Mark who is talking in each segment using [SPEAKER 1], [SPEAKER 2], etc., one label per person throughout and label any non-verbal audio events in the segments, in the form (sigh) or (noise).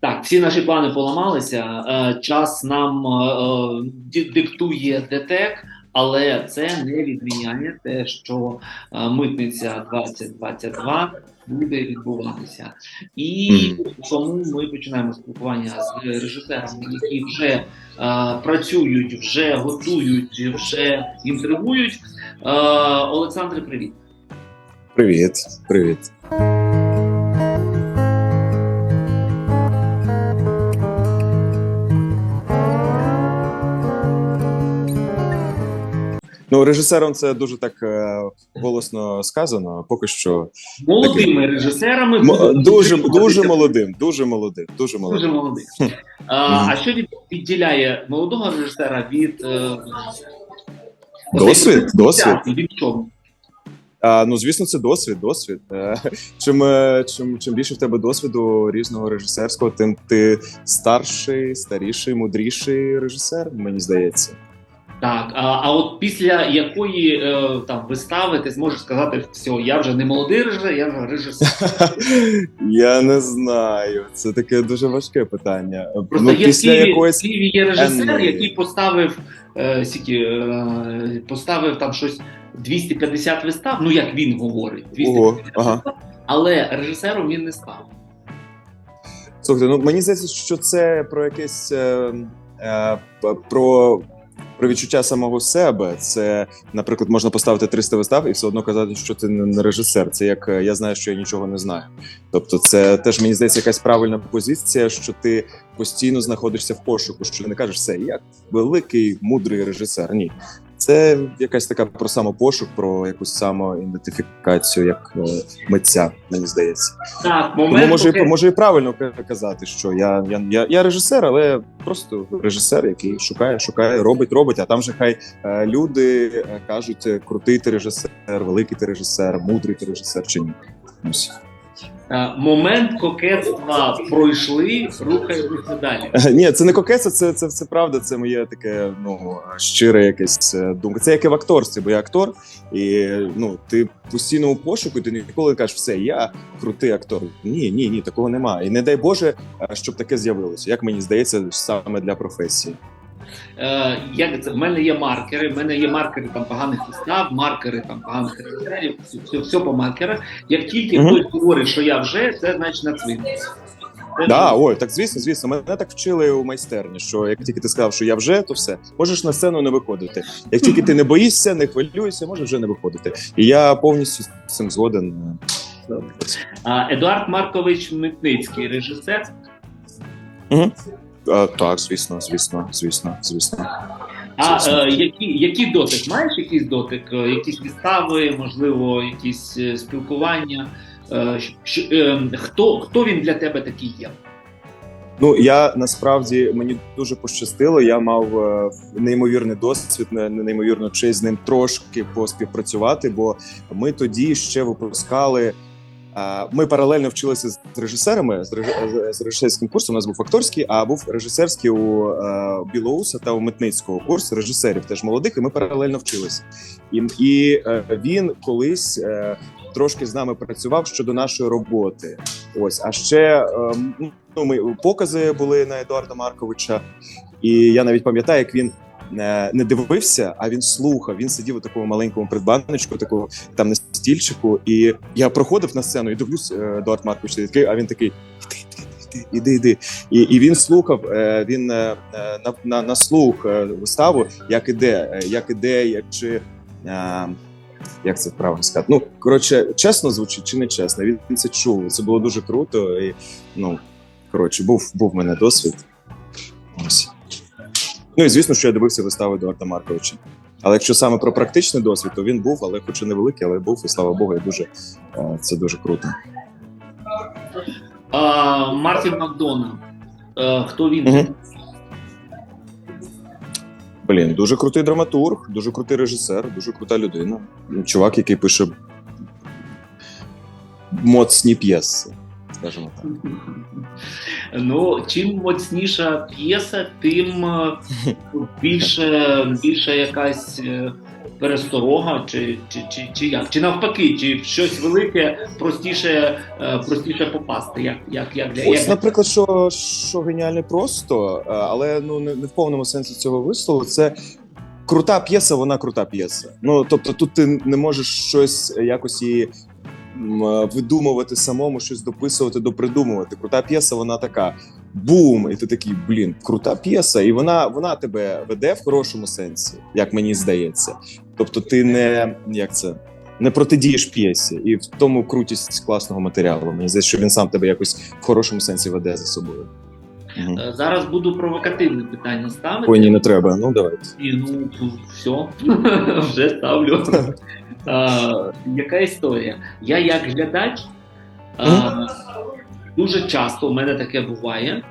[SPEAKER 1] Так, всі наші плани поламалися. Е, Час нам е, е, диктує ДТЕК, але це не відміняє те, що митниця 2022 буде відбуватися. І тому ми починаємо спілкування з режисерами, які вже працюють, вже готують, вже інтригують. Е, Олександре, привіт.
[SPEAKER 2] Привіт, привіт. Ну, режисером це дуже так е, голосно сказано. Поки що
[SPEAKER 1] Молодими режисерами
[SPEAKER 2] М-
[SPEAKER 1] будемо
[SPEAKER 2] дуже,
[SPEAKER 1] інтригувати.
[SPEAKER 2] дуже молодим, дуже молодим, дуже
[SPEAKER 1] Дуже
[SPEAKER 2] молодим.
[SPEAKER 1] А, а що від- відділяє молодого режисера від е,
[SPEAKER 2] Досвід, досвід.
[SPEAKER 1] від чого?
[SPEAKER 2] А, ну, звісно, це досвід, досвід. Е, Чим, чим, чим більше в тебе досвіду різного режисерського, тим ти старший, старіший, мудріший режисер, мені здається.
[SPEAKER 1] Так, а, а от після якої е, там вистави ти зможеш сказати, все, я вже не молодий режисер, я вже режисер. (laughs)
[SPEAKER 2] Я не знаю. Це таке дуже важке питання.
[SPEAKER 1] Просто
[SPEAKER 2] ну,
[SPEAKER 1] є в Києві,
[SPEAKER 2] якоїсь
[SPEAKER 1] в Києві є режисер,
[SPEAKER 2] енної.
[SPEAKER 1] який поставив е, сіки, е, поставив там щось 250 вистав. Ну як він говорить, 250
[SPEAKER 2] Ого, ага.
[SPEAKER 1] вистав, але режисером він не став.
[SPEAKER 2] Слухайте, ну мені здається, що це про якесь е, е, про, про відчуття самого себе. Це, наприклад, можна поставити 300 вистав і все одно казати, що ти не режисер. Це як е, я знаю, що я нічого не знаю. Тобто, це теж мені здається якась правильна позиція, що ти постійно знаходишся в пошуку, що не кажеш все, я великий мудрий режисер. Ні. Це якась така про самопошук, про якусь самоідентифікацію як е, митця, мені здається.
[SPEAKER 1] Так, момент
[SPEAKER 2] Тому може,
[SPEAKER 1] поки-
[SPEAKER 2] може і правильно ка- казати, що я, я, я, я режисер, але просто режисер, який шукає, шукає, робить, робить. А там же хай е, люди е, кажуть, е, крутий ти режисер, великий ти режисер, мудрий ти режисер чи ні. Ось.
[SPEAKER 1] Е, Момент кокетства пройшли, рухаємося далі.
[SPEAKER 2] Е, Ні, це не кокетство, це, це, це правда, це моє таке ну щире якесь е, думка. Це як і в акторстві, бо я актор, і ну ти постійно у пошуку, ти ніколи не кажеш, все, я крутий актор. Ні, ні, ні, такого немає. І не дай Боже, щоб таке з'явилося. Як мені здається, саме для професії.
[SPEAKER 1] Е, як це? В мене є маркери, в мене є маркери там поганих вистав, маркери там поганих режисерів, все, все, все по маркерах. Як тільки
[SPEAKER 2] Мгм.
[SPEAKER 1] хтось говорить, що я вже, це значить на цвинтарі. Це
[SPEAKER 2] Да, ой, так звісно, звісно. Мене так вчили у майстерні, що як тільки ти сказав, що я вже, то все, можеш на сцену не виходити. Як тільки ти не боїшся, не хвилюєшся, можеш вже не виходити. І я повністю з цим згоден.
[SPEAKER 1] Едуард Маркович Митницький, режисер.
[SPEAKER 2] А, так, звісно, звісно, звісно, звісно.
[SPEAKER 1] А е, який, який дотик? Маєш якийсь дотик? Е, Якісь вистави, можливо, якісь е, спілкування? Е, щ- е, хто, хто він для тебе такий є?
[SPEAKER 2] Ну я насправді мені дуже пощастило. Я мав е, неймовірний досвід, не- неймовірну честь з ним трошки поспівпрацювати, бо ми тоді ще випускали. Ми паралельно вчилися з режисерами з реж- режисерським курсом. У нас був акторський, а був режисерський у е, Білоуса та у Митницького курс режисерів, теж молодих, і ми паралельно вчилися. І, і е, він колись е, трошки з нами працював щодо нашої роботи. Ось, а ще е, ну, ми покази були на Едуарда Марковича, і я навіть пам'ятаю, як він. Е, Не дивився, а він слухав. Він сидів у такому маленькому придбаночку, такому там на стільчику. І я проходив на сцену і дивлюсь, е, Едуард Маркович такий, а він такий: іди, іди. І, і він слухав. е, Він на, на, на слух виставу, як іде, як іде, як чи. Як це правильно сказати? Ну коротше, чесно звучить чи не чесно. Він це чув. Це було дуже круто. І, ну коротше, був був в мене досвід. Ну і звісно, що я дивився вистави Едуарда Марковича. Але якщо саме про практичний досвід, то він був, але хоч і невеликий, але був, і слава Богу, я дуже е, це дуже круто.
[SPEAKER 1] А, Мартін Макдона. Е, хто він?
[SPEAKER 2] Мгм. Блін, дуже крутий драматург, дуже крутий режисер, дуже крута людина. Чувак, який пише моцні п'єси, скажімо так.
[SPEAKER 1] Ну, чим моцніша п'єса, тим е, більше, більше якась е, пересторога, чи, чи, чи, чи як? Чи навпаки, чи в щось велике простіше, е, простіше попасти? Як, як, як, для-
[SPEAKER 2] Ось,
[SPEAKER 1] як...
[SPEAKER 2] наприклад, що, що геніально просто, але ну не, не в повному сенсі цього вислову. Це крута п'єса, вона крута п'єса. Ну тобто, тут ти не можеш щось якось її е, видумувати самому, щось дописувати, допридумувати. Крута п'єса, вона така. Бум! І ти такий, блін, крута п'єса, і вона, вона тебе веде в хорошому сенсі, як мені здається. Тобто, ти не як це не протидієш п'єсі, і в тому крутість класного матеріалу. Мені здається, що він сам тебе якось в хорошому сенсі веде за собою.
[SPEAKER 1] Е, Зараз буду провокативне питання ставити.
[SPEAKER 2] Ой, ні, не треба. Ну давайте.
[SPEAKER 1] І ну все, (laughs) вже ставлю. а, (laughs) яка історія? Я як глядач а, дуже часто у мене таке буває.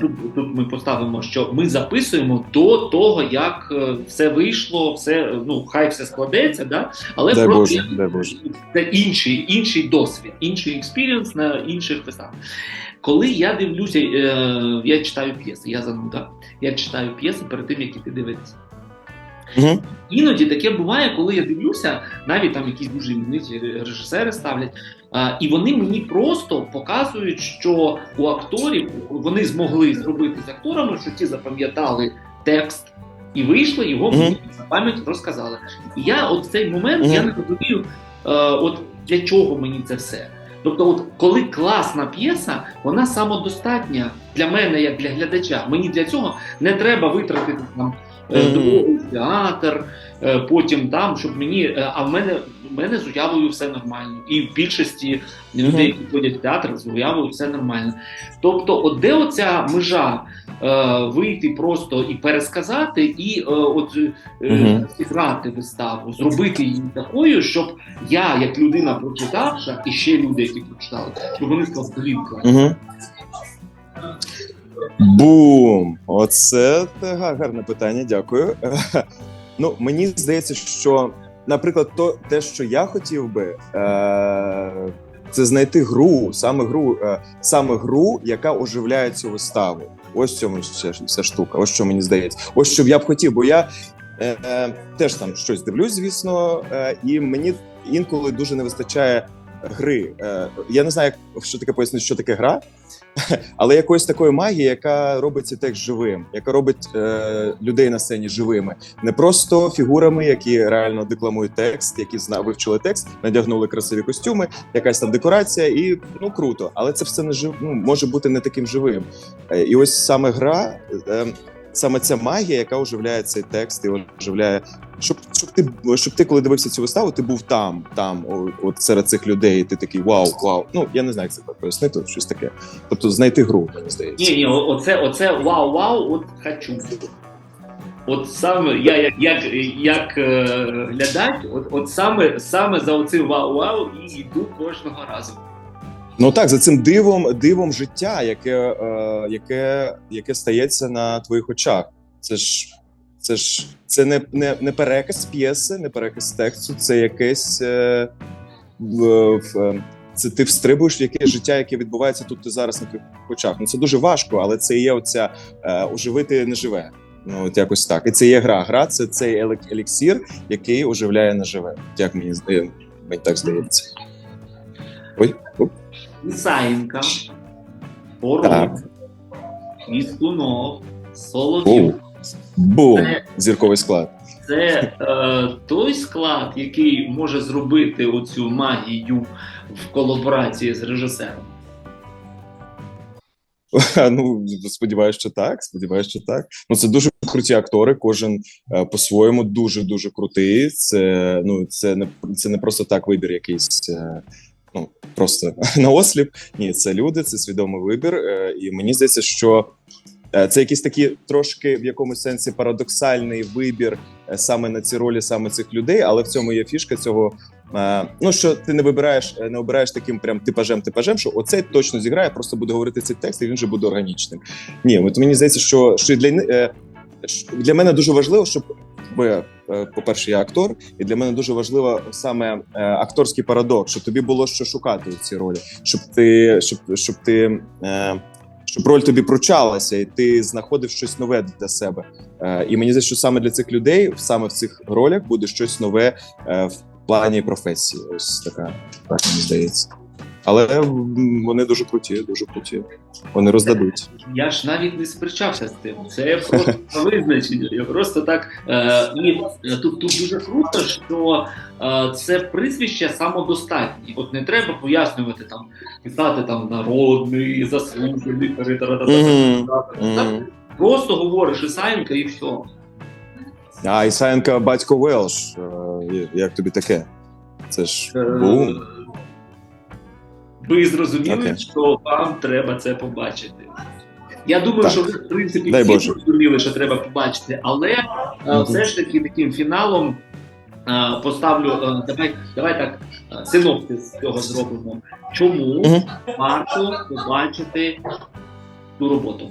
[SPEAKER 1] Тут, тут ми поставимо, що ми записуємо до того, як е, все вийшло, все ну хай все складеться, да? але
[SPEAKER 2] Дай
[SPEAKER 1] просто
[SPEAKER 2] Боже, дай Боже.
[SPEAKER 1] це інший, інший досвід, інший експірієнс на інших писах. Коли я дивлюся, е, я читаю п'єси, я зануда. Я читаю п'єси перед тим, як іти дивитися.
[SPEAKER 2] Угу.
[SPEAKER 1] Іноді таке буває, коли я дивлюся, навіть там якісь дуже імениті режисери ставлять, а, і вони мені просто показують, що у акторів вони змогли зробити з акторами, що ті запам'ятали текст і вийшли, його мені на пам'ять розказали. І я от в цей момент
[SPEAKER 2] Мгм.
[SPEAKER 1] я не розумію, е, от для чого мені це все. Тобто, от коли класна п'єса, вона самодостатня для мене, як для глядача. Мені для цього не треба витратити там е, в театр, е, потім там, щоб мені. е, А в мене в мене з уявою все нормально. І в більшості людей, які ходять в театр, з уявою все нормально. Тобто, от де оця межа е, вийти просто і пересказати, і е, от е, зіграти виставу, зробити її такою, щоб я, як людина прочитавша, і ще люди, які прочитали, щоб вони сказали, блін, клас».
[SPEAKER 2] Угу. Бум! Оце гарне питання, дякую. Ну, мені здається, що, наприклад, то, те, що я хотів би, е- це знайти гру, саме гру, е- саме гру, яка оживляє цю виставу. Ось цьому вся, штука. Ось що мені здається. Ось що я б хотів, бо я е- теж там щось дивлюсь, звісно, і мені інколи дуже не вистачає гри. Е- я не знаю, що таке пояснити, що таке гра. (laughs) Але якоїсь такої магії, яка робить цей текст живим, яка робить е, людей на сцені живими, не просто фігурами, які реально декламують текст, які вивчили текст, надягнули красиві костюми, якась там декорація, і ну круто. Але це все не жив, ну, може бути не таким живим. Е, і ось саме гра, саме ця магія, яка оживляє цей текст і оживляє. Щоб, щоб ти щоб ти, коли дивився цю виставу, ти був там, там, от серед цих людей, і ти такий вау, вау. Ну я не знаю, як це пояснити, щось таке. Тобто знайти гру, мені здається.
[SPEAKER 1] Ні, ні, оце, оце вау-вау, от хочу. От саме я як, як, як е, глядач, от, от саме, саме за оцим вау-вау і йду кожного разу.
[SPEAKER 2] Ну так, за цим дивом, дивом життя, яке, е, яке, яке стається на твоїх очах. Це ж це ж це не, не, не переказ п'єси, не переказ тексту, це якесь. Е, в, це ти встрибуєш в якесь життя, яке відбувається тут і зараз на твоїх очах. Ну це дуже важко, але це є оця е, оживити неживе. Ну от якось так. І це є гра. Гра це цей еліксір, який оживляє неживе. Як мені здає, мені так здається. Ой, оп.
[SPEAKER 1] Ісаєнка, Орел,
[SPEAKER 2] Так.
[SPEAKER 1] Іскунов, Солов'юк.
[SPEAKER 2] Бум!
[SPEAKER 1] Це-
[SPEAKER 2] Зірковий склад.
[SPEAKER 1] Це е, той склад, який може зробити оцю магію в колаборації з режисером. (laughs)
[SPEAKER 2] Ну сподіваюся, що так. Сподіваюся, що так. Ну це дуже круті актори. Кожен е, по-своєму дуже дуже крутий. Це ну це не це не просто так вибір, якийсь. Ну просто (laughs) на осліп. Ні, це люди, це свідомий вибір. Е, і мені здається, що е, це якийсь такий трошки в якомусь сенсі парадоксальний вибір е, саме на ці ролі, саме цих людей, але в цьому є фішка цього. Ну що ти не вибираєш, не обираєш таким прям типажем, типажем, що оцей точно зіграє, просто буде говорити цей текст, і він вже буде органічним. Ні, от мені здається, що, що для, для мене дуже важливо, щоб бо я, е, по-перше, я актор, і для мене дуже важливо саме е, акторський парадокс, щоб тобі було що шукати у цій ролі, щоб ти, щоб, щоб ти. Е, щоб роль тобі пручалася, і ти знаходив щось нове для себе. І мені здається, що саме для цих людей, саме в цих ролях, буде щось нове в плані професії. Ось така, так мені здається. Але вони дуже круті, дуже круті. Вони роздадуть.
[SPEAKER 1] Я ж навіть не сперечався з тим. Це просто (laughs) визначення. Я просто так. Е, і е, тут, тут дуже круто, що е, це прізвище самодостатнє. От не треба пояснювати там, писати там народний, заслужений, та-та-та-та-та-та. Просто говориш Ісаєнка і все.
[SPEAKER 2] А Ісаєнка батько Велш. Е, Як тобі таке? Це ж
[SPEAKER 1] Е,
[SPEAKER 2] бум.
[SPEAKER 1] Ви зрозуміли,
[SPEAKER 2] Окей.
[SPEAKER 1] що вам треба це побачити. Я думаю,
[SPEAKER 2] Так.
[SPEAKER 1] що ви, в принципі,
[SPEAKER 2] Дай
[SPEAKER 1] всі
[SPEAKER 2] Боже.
[SPEAKER 1] зрозуміли, що треба побачити, але е,
[SPEAKER 2] Мгм.
[SPEAKER 1] все ж таки таким фіналом е, поставлю. е, давай, давай так, е, синопсис цього зробимо. Чому
[SPEAKER 2] Мгм.
[SPEAKER 1] варто побачити цю роботу?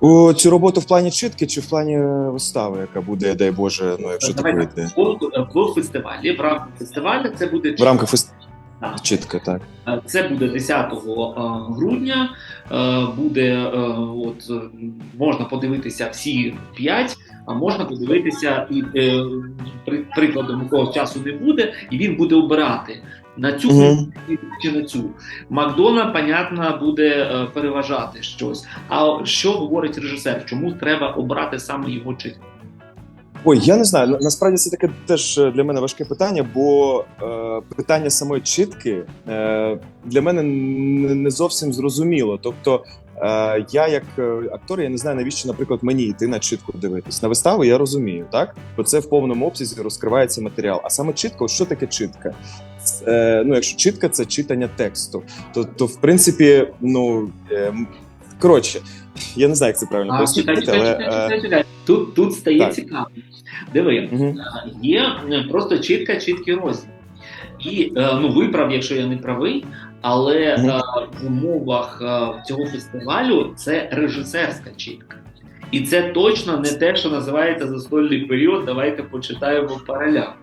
[SPEAKER 2] У цю роботу в плані читки чи в плані вистави, яка буде, дай Боже, ну якщо так вийде.
[SPEAKER 1] В, в фестивалі, в рамках фестивалю це буде
[SPEAKER 2] В рамках фест...
[SPEAKER 1] Так.
[SPEAKER 2] чітка, так.
[SPEAKER 1] Е, Це буде 10 е, грудня. Е, Буде от можна подивитися всі п'ять, а можна подивитися і при- прикладом якого часу не буде, і він буде обирати на цю
[SPEAKER 2] Мгм.
[SPEAKER 1] чи на цю. Макдона, понятно, буде переважати щось. А що говорить режисер? Чому треба обрати саме його читку?
[SPEAKER 2] Ой, я не знаю. Насправді це таке теж е, для мене важке питання, бо е, питання самої читки е, для мене не зовсім зрозуміло. Тобто, е, я як е, актор, я не знаю, навіщо, наприклад, мені йти на читку дивитись. На виставу я розумію, так? Бо це в повному обсязі розкривається матеріал. А саме чітко, що таке читка? Е, ну, якщо читка, це читання тексту, то, то в принципі, ну. Е, Коротше, я не знаю, як це правильно
[SPEAKER 1] А, чекай,
[SPEAKER 2] пояснити,
[SPEAKER 1] чекай,
[SPEAKER 2] але
[SPEAKER 1] чекай,
[SPEAKER 2] е,
[SPEAKER 1] чекай, чекай. Тут, тут стає
[SPEAKER 2] так.
[SPEAKER 1] цікаво. Диви,
[SPEAKER 2] мгм.
[SPEAKER 1] є е, просто чітка, чіткий розділ. І е, ну виправ, якщо я не правий, але е, в умовах е, цього фестивалю це режисерська чітка. І це точно не те, що називається застольний період. Давайте почитаємо паралях.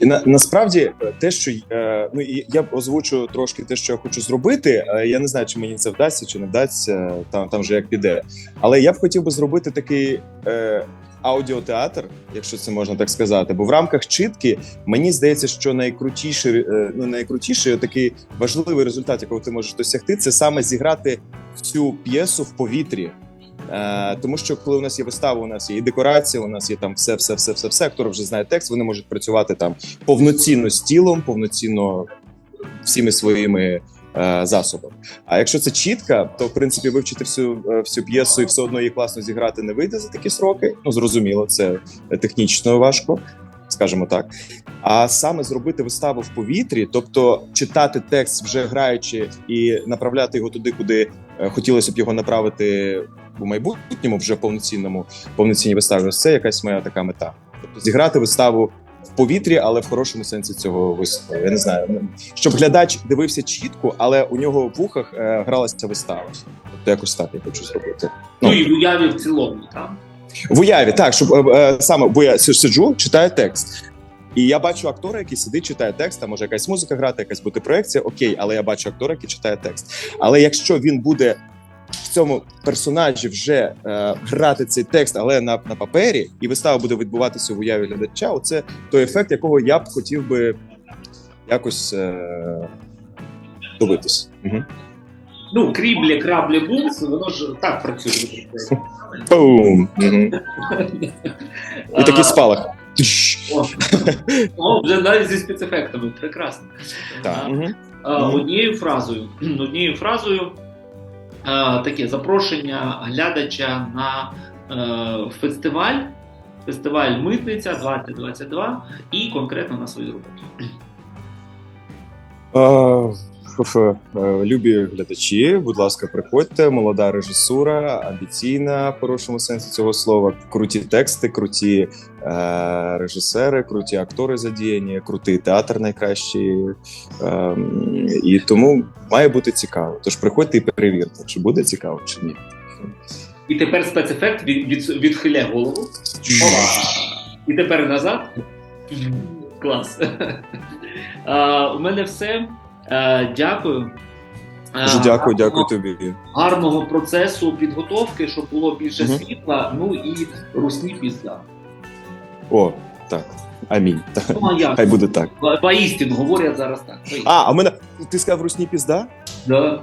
[SPEAKER 2] І на насправді те, що е, ну я озвучу трошки те, що я хочу зробити. Е, я не знаю, чи мені це вдасться, чи не вдасться. Там там вже як піде. Але я б хотів би зробити такий е, аудіотеатр, якщо це можна так сказати. Бо в рамках читки мені здається, що найкрутіший, е, ну найкрутіший такий важливий результат, якого ти можеш досягти, це саме зіграти цю п'єсу в повітрі. Е, тому що коли у нас є вистава, у нас є і декорація, у нас є там все, все, все, все, все. Актор вже знає текст. Вони можуть працювати там повноцінно з тілом, повноцінно всіми своїми е, засобами. А якщо це чітка, то в принципі вивчити всю е, всю п'єсу і все одно її класно зіграти не вийде за такі сроки. Ну зрозуміло, це технічно важко, скажімо так. А саме зробити виставу в повітрі, тобто читати текст вже граючи і направляти його туди, куди е, хотілося б його направити у майбутньому, вже повноцінному повноцінній виставі. Ось це якась моя така мета. Тобто зіграти виставу повітрі, але в хорошому сенсі цього вислову. Я не знаю, ну, щоб глядач дивився чітко, але у нього в вухах е, гралася вистава. Тобто якось так я хочу зробити.
[SPEAKER 1] Ну,
[SPEAKER 2] Ну.
[SPEAKER 1] і в уяві в цілому там.
[SPEAKER 2] В уяві, так, щоб е, е, саме, бо я сиджу, читаю текст. І я бачу актора, який сидить, читає текст, а може якась музика грати, якась бути проекція, окей, але я бачу актора, який читає текст. Але якщо він буде в цьому персонажі вже е, грати цей текст, але на, на папері, і вистава буде відбуватися в уяві глядача, оце той ефект, якого я б хотів би якось е, добитись. Угу.
[SPEAKER 1] Ну, кріблі, краблі, бумс, воно ж так працює.
[SPEAKER 2] Бум! (laughs) І такий спалах.
[SPEAKER 1] О, вже навіть зі спецефектами, прекрасно. Однією фразою, (clears throat) однією фразою таке запрошення глядача на е, фестиваль, фестиваль Митниця 2022 і конкретно на свою роботу.
[SPEAKER 2] Е, Любі глядачі, будь ласка, приходьте. Молода режисура, амбіційна в хорошому сенсі цього слова. Круті тексти, круті е, режисери, круті актори задіяні, крутий театр найкращий. Е, і тому має бути цікаво. Тож приходьте і перевірте, чи буде цікаво, чи ні.
[SPEAKER 1] І тепер спецефект від, від, відхиляє голову. Опа. І тепер назад. Клас. (laughs) У мене все. А, дякую.
[SPEAKER 2] Дуже
[SPEAKER 1] Е,
[SPEAKER 2] дякую,
[SPEAKER 1] гарного-
[SPEAKER 2] дякую тобі.
[SPEAKER 1] Гарного процесу підготовки, щоб було більше
[SPEAKER 2] угу.
[SPEAKER 1] світла, ну і русні пізда.
[SPEAKER 2] О, так. Амінь.
[SPEAKER 1] Ну а як?
[SPEAKER 2] Хай буде так.
[SPEAKER 1] По- Поістину говорять зараз так. Поістину.
[SPEAKER 2] А, а в мене ти сказав русні пізда?
[SPEAKER 1] Да.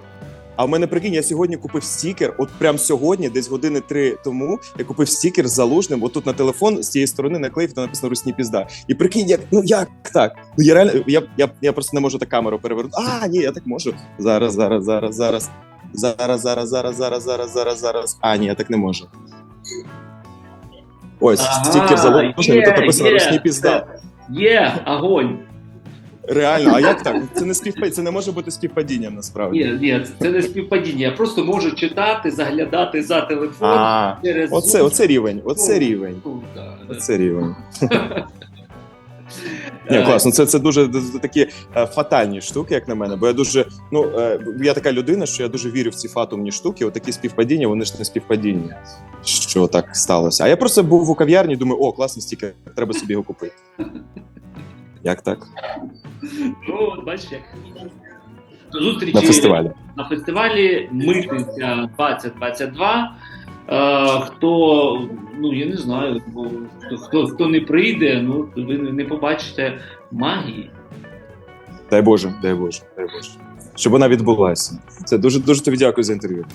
[SPEAKER 2] А в мене прикинь, я сьогодні купив стікер. От прям сьогодні, десь години три тому, я купив стікер з залужним. Отут на телефон з цієї сторони наклеїв, там написано русні пізда. І прикинь, як ну як так? Ну я реально я, я, я просто не можу так камеру перевернути. А, ні, я так можу. Зараз, зараз, зараз, зараз. Зараз, зараз, зараз, зараз, зараз, зараз, зараз. А, ні, я так не можу. Ось
[SPEAKER 1] Ага,
[SPEAKER 2] стікер залужним, і тут написано русні пізда.
[SPEAKER 1] Є, огонь.
[SPEAKER 2] Реально, а як так? Це не співпадіння, це не може бути співпадінням насправді.
[SPEAKER 1] Ні, ні, це не співпадіння. Я просто можу читати, заглядати за телефон
[SPEAKER 2] А,
[SPEAKER 1] через
[SPEAKER 2] оце,
[SPEAKER 1] Zoom.
[SPEAKER 2] оце рівень, оце рівень.
[SPEAKER 1] Ну, да, да.
[SPEAKER 2] Оце рівень. (laughs) Ні,
[SPEAKER 1] Е,
[SPEAKER 2] класно. Це, це дуже д- д- такі е, фатальні штуки, як на мене. Бо я дуже, ну е, я така людина, що я дуже вірю в ці фатумні штуки. Отакі співпадіння, вони ж не співпадіння. Що так сталося? А я просто був у кав'ярні, думаю, о, класний стікер, треба собі його купити. (laughs) Як так?
[SPEAKER 1] Ну, от бачиш, як до зустрічі
[SPEAKER 2] На фестивалі.
[SPEAKER 1] на фестивалі Митниця 2022. Е, хто, ну я не знаю, бо хто, хто не прийде, ну ви не побачите магії.
[SPEAKER 2] Дай Боже, дай Боже, дай Боже. Щоб вона відбулася. Це дуже дуже тобі дякую за інтерв'ю.